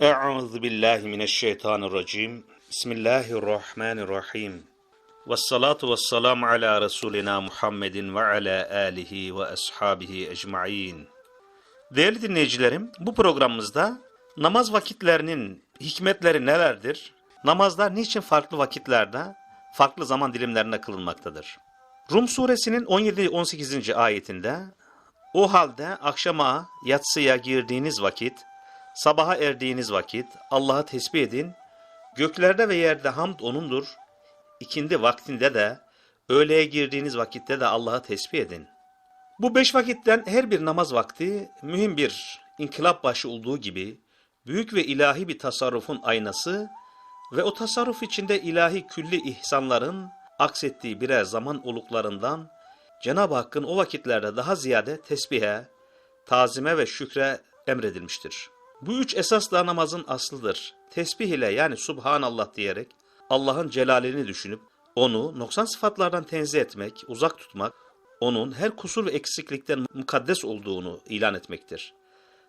Euzu billahi mineşşeytanirracim. Bismillahirrahmanirrahim. Ve salatu ve selamu ala Resulina Muhammedin ve ala alihi ve ashabihi ecmain. Değerli dinleyicilerim, bu programımızda namaz vakitlerinin hikmetleri nelerdir? Namazlar niçin farklı vakitlerde, farklı zaman dilimlerinde kılınmaktadır? Rum suresinin 17-18. ayetinde o halde akşama, yatsıya girdiğiniz vakit, sabaha erdiğiniz vakit Allah'ı tesbih edin, göklerde ve yerde hamd O'nundur, ikindi vaktinde de, öğleye girdiğiniz vakitte de Allah'ı tesbih edin. Bu beş vakitten her bir namaz vakti mühim bir inkılap başı olduğu gibi büyük ve ilahi bir tasarrufun aynası ve o tasarruf içinde ilahi külli ihsanların aksettiği birer zaman oluklarından Cenab-ı Hakk'ın o vakitlerde daha ziyade tesbihe, tazime ve şükre emredilmiştir. Bu üç esas da namazın aslıdır. Tesbih ile yani Subhanallah diyerek Allah'ın celalini düşünüp onu noksan sıfatlardan tenzih etmek, uzak tutmak, onun her kusur ve eksiklikten mukaddes olduğunu ilan etmektir.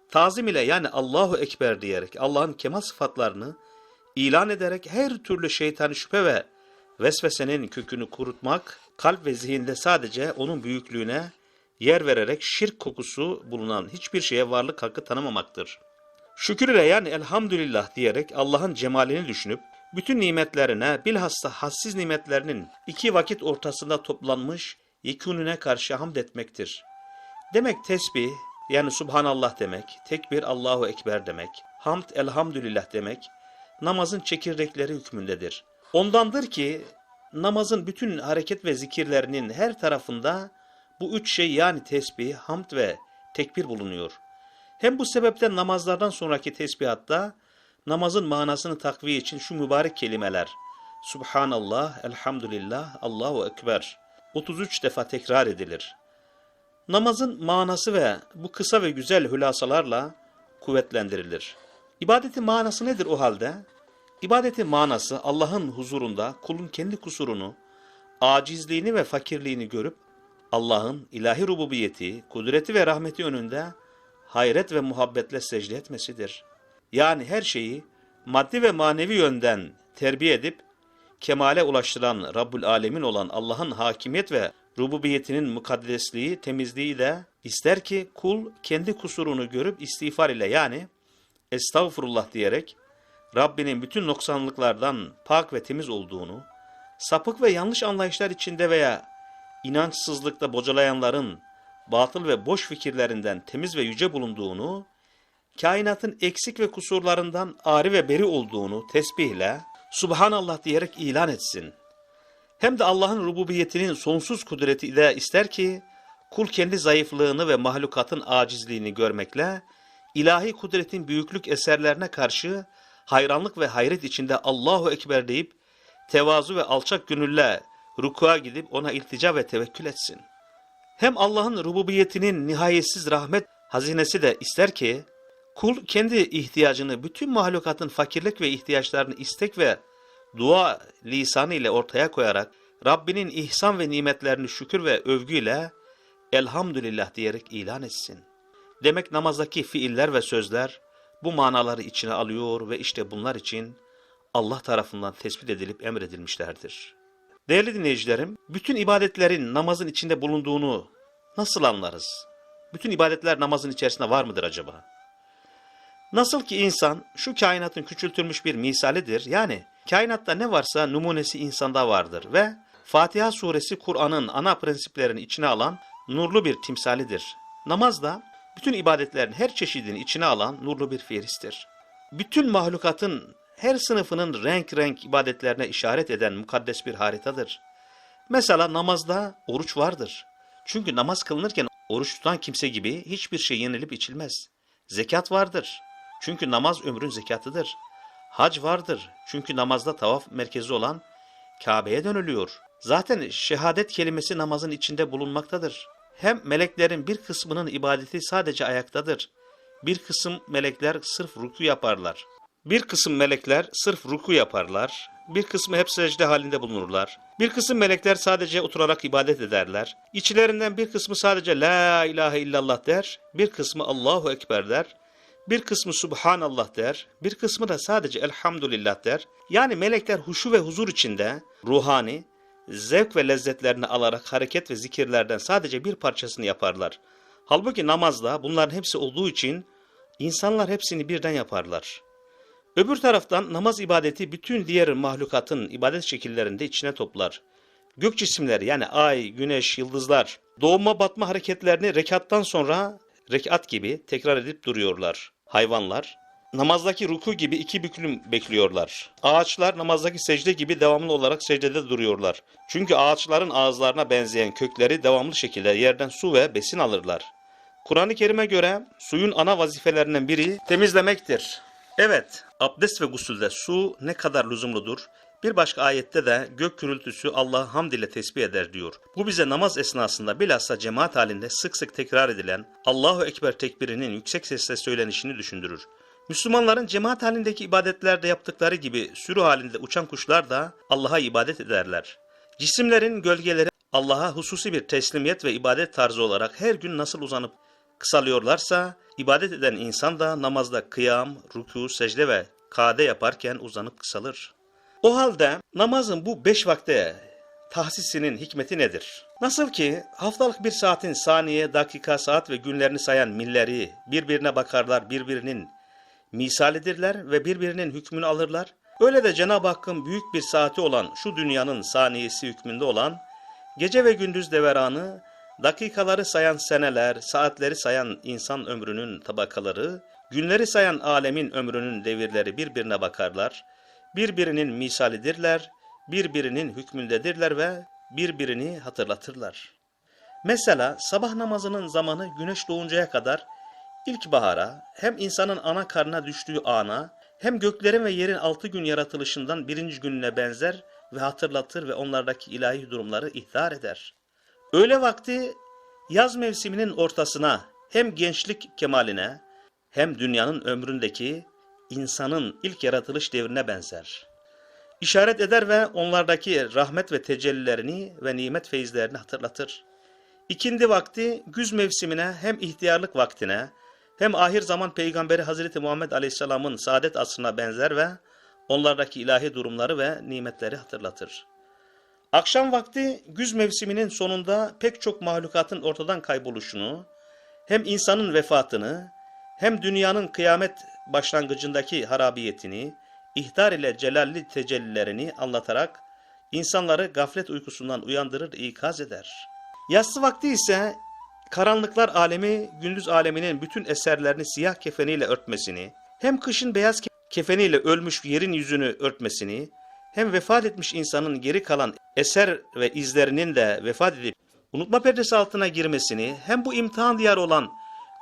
Tazim ile yani Allahu Ekber diyerek Allah'ın kemal sıfatlarını ilan ederek her türlü şeytani şüphe ve vesvesenin kökünü kurutmak, kalp ve zihinde sadece onun büyüklüğüne yer vererek şirk kokusu bulunan hiçbir şeye varlık hakkı tanımamaktır. Şükür ile yani elhamdülillah diyerek Allah'ın cemalini düşünüp, bütün nimetlerine bilhassa hassiz nimetlerinin iki vakit ortasında toplanmış yekûnüne karşı hamd etmektir. Demek tesbih yani Subhanallah demek, tekbir Allahu Ekber demek, hamd elhamdülillah demek, namazın çekirdekleri hükmündedir. Ondandır ki namazın bütün hareket ve zikirlerinin her tarafında bu üç şey yani tesbih, hamd ve tekbir bulunuyor. Hem bu sebepten namazlardan sonraki tesbihatta namazın manasını takviye için şu mübarek kelimeler Subhanallah, Elhamdülillah, Allahu Ekber 33 defa tekrar edilir. Namazın manası ve bu kısa ve güzel hülasalarla kuvvetlendirilir. İbadetin manası nedir o halde? İbadetin manası Allah'ın huzurunda kulun kendi kusurunu, acizliğini ve fakirliğini görüp Allah'ın ilahi rububiyeti, kudreti ve rahmeti önünde hayret ve muhabbetle secde etmesidir. Yani her şeyi maddi ve manevi yönden terbiye edip kemale ulaştıran Rabbül Alemin olan Allah'ın hakimiyet ve rububiyetinin mukaddesliği, temizliği de ister ki kul kendi kusurunu görüp istiğfar ile yani estağfurullah diyerek Rabbinin bütün noksanlıklardan pak ve temiz olduğunu, sapık ve yanlış anlayışlar içinde veya inançsızlıkta bocalayanların batıl ve boş fikirlerinden temiz ve yüce bulunduğunu, kainatın eksik ve kusurlarından ari ve beri olduğunu tesbihle, Subhanallah diyerek ilan etsin. Hem de Allah'ın rububiyetinin sonsuz kudreti de ister ki, kul kendi zayıflığını ve mahlukatın acizliğini görmekle, ilahi kudretin büyüklük eserlerine karşı hayranlık ve hayret içinde Allahu Ekber deyip, tevazu ve alçak gönülle rukuğa gidip ona iltica ve tevekkül etsin. Hem Allah'ın rububiyetinin nihayetsiz rahmet hazinesi de ister ki, kul kendi ihtiyacını bütün mahlukatın fakirlik ve ihtiyaçlarını istek ve dua lisanı ile ortaya koyarak Rabbinin ihsan ve nimetlerini şükür ve övgüyle elhamdülillah diyerek ilan etsin. Demek namazdaki fiiller ve sözler bu manaları içine alıyor ve işte bunlar için Allah tarafından tespit edilip emredilmişlerdir. Değerli dinleyicilerim, bütün ibadetlerin namazın içinde bulunduğunu nasıl anlarız? Bütün ibadetler namazın içerisinde var mıdır acaba? Nasıl ki insan şu kainatın küçültülmüş bir misalidir. Yani kainatta ne varsa numunesi insanda vardır ve Fatiha suresi Kur'an'ın ana prensiplerini içine alan nurlu bir timsalidir. Namaz da bütün ibadetlerin her çeşidini içine alan nurlu bir fiilistir. Bütün mahlukatın her sınıfının renk renk ibadetlerine işaret eden mukaddes bir haritadır. Mesela namazda oruç vardır. Çünkü namaz kılınırken oruç tutan kimse gibi hiçbir şey yenilip içilmez. Zekat vardır. Çünkü namaz ömrün zekatıdır. Hac vardır. Çünkü namazda tavaf merkezi olan Kabe'ye dönülüyor. Zaten şehadet kelimesi namazın içinde bulunmaktadır. Hem meleklerin bir kısmının ibadeti sadece ayaktadır. Bir kısım melekler sırf ruku yaparlar. Bir kısım melekler sırf ruku yaparlar. Bir kısmı hep secde halinde bulunurlar. Bir kısım melekler sadece oturarak ibadet ederler. İçlerinden bir kısmı sadece La ilahe illallah der. Bir kısmı Allahu Ekber der. Bir kısmı Subhanallah der, bir kısmı da sadece Elhamdülillah der. Yani melekler huşu ve huzur içinde ruhani, zevk ve lezzetlerini alarak hareket ve zikirlerden sadece bir parçasını yaparlar. Halbuki namazda bunların hepsi olduğu için insanlar hepsini birden yaparlar. Öbür taraftan namaz ibadeti bütün diğer mahlukatın ibadet şekillerinde içine toplar. Gök cisimleri yani ay, güneş, yıldızlar doğma batma hareketlerini rekattan sonra rekat gibi tekrar edip duruyorlar. Hayvanlar namazdaki ruku gibi iki büklüm bekliyorlar. Ağaçlar namazdaki secde gibi devamlı olarak secdede duruyorlar. Çünkü ağaçların ağızlarına benzeyen kökleri devamlı şekilde yerden su ve besin alırlar. Kur'an-ı Kerim'e göre suyun ana vazifelerinden biri temizlemektir. Evet, abdest ve gusülde su ne kadar lüzumludur. Bir başka ayette de gök gürültüsü Allah'ı hamd ile tesbih eder diyor. Bu bize namaz esnasında bilhassa cemaat halinde sık sık tekrar edilen Allahu Ekber tekbirinin yüksek sesle söylenişini düşündürür. Müslümanların cemaat halindeki ibadetlerde yaptıkları gibi sürü halinde uçan kuşlar da Allah'a ibadet ederler. Cisimlerin gölgeleri Allah'a hususi bir teslimiyet ve ibadet tarzı olarak her gün nasıl uzanıp kısalıyorlarsa, ibadet eden insan da namazda kıyam, ruku, secde ve kade yaparken uzanıp kısalır. O halde namazın bu beş vakte tahsisinin hikmeti nedir? Nasıl ki haftalık bir saatin saniye, dakika, saat ve günlerini sayan milleri birbirine bakarlar, birbirinin misalidirler ve birbirinin hükmünü alırlar. Öyle de Cenab-ı Hakk'ın büyük bir saati olan şu dünyanın saniyesi hükmünde olan gece ve gündüz deveranı, dakikaları sayan seneler, saatleri sayan insan ömrünün tabakaları, günleri sayan alemin ömrünün devirleri birbirine bakarlar, birbirinin misalidirler, birbirinin hükmündedirler ve birbirini hatırlatırlar. Mesela sabah namazının zamanı güneş doğuncaya kadar İlkbahara, hem insanın ana karnına düştüğü ana, hem göklerin ve yerin altı gün yaratılışından birinci gününe benzer ve hatırlatır ve onlardaki ilahi durumları ihtar eder. Öğle vakti yaz mevsiminin ortasına hem gençlik kemaline hem dünyanın ömründeki insanın ilk yaratılış devrine benzer. İşaret eder ve onlardaki rahmet ve tecellilerini ve nimet feyizlerini hatırlatır. İkindi vakti güz mevsimine hem ihtiyarlık vaktine hem ahir zaman peygamberi Hazreti Muhammed Aleyhisselam'ın saadet asrına benzer ve onlardaki ilahi durumları ve nimetleri hatırlatır. Akşam vakti güz mevsiminin sonunda pek çok mahlukatın ortadan kayboluşunu, hem insanın vefatını, hem dünyanın kıyamet başlangıcındaki harabiyetini, ihtar ile celalli tecellilerini anlatarak insanları gaflet uykusundan uyandırır, ikaz eder. Yatsı vakti ise karanlıklar alemi gündüz aleminin bütün eserlerini siyah kefeniyle örtmesini, hem kışın beyaz kefeniyle ölmüş yerin yüzünü örtmesini, hem vefat etmiş insanın geri kalan eser ve izlerinin de vefat edip unutma perdesi altına girmesini, hem bu imtihan diyarı olan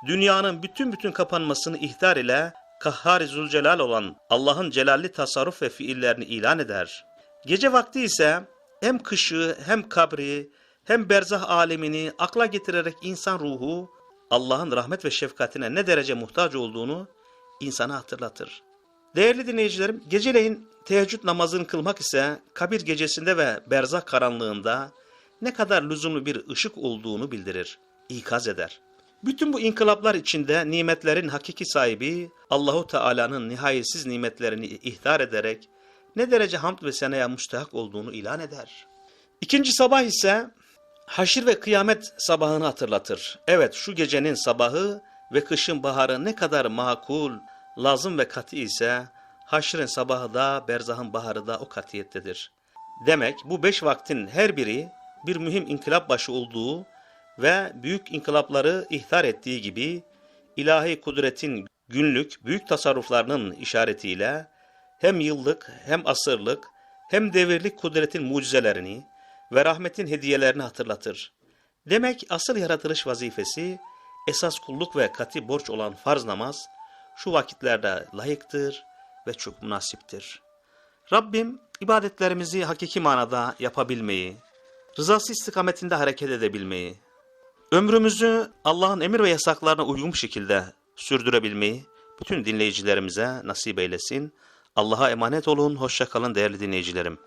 dünyanın bütün bütün kapanmasını ihtar ile Kahhar-ı Zülcelal olan Allah'ın celalli tasarruf ve fiillerini ilan eder. Gece vakti ise hem kışı hem kabri hem berzah alemini akla getirerek insan ruhu Allah'ın rahmet ve şefkatine ne derece muhtaç olduğunu insana hatırlatır. Değerli dinleyicilerim, geceleyin teheccüd namazını kılmak ise kabir gecesinde ve berzah karanlığında ne kadar lüzumlu bir ışık olduğunu bildirir, ikaz eder. Bütün bu inkılaplar içinde nimetlerin hakiki sahibi Allahu Teala'nın nihayetsiz nimetlerini ihtar ederek ne derece hamd ve senaya müstehak olduğunu ilan eder. İkinci sabah ise haşir ve kıyamet sabahını hatırlatır. Evet şu gecenin sabahı ve kışın baharı ne kadar makul, lazım ve katı ise haşrin sabahı da berzahın baharı da o katiyettedir. Demek bu beş vaktin her biri bir mühim inkılap başı olduğu ve büyük inkılapları ihtar ettiği gibi ilahi kudretin günlük büyük tasarruflarının işaretiyle hem yıllık hem asırlık hem devirlik kudretin mucizelerini ve rahmetin hediyelerini hatırlatır. Demek asıl yaratılış vazifesi esas kulluk ve kati borç olan farz namaz şu vakitlerde layıktır ve çok münasiptir. Rabbim ibadetlerimizi hakiki manada yapabilmeyi, rızası istikametinde hareket edebilmeyi, ömrümüzü Allah'ın emir ve yasaklarına uygun şekilde sürdürebilmeyi bütün dinleyicilerimize nasip eylesin. Allah'a emanet olun, hoşça kalın değerli dinleyicilerim.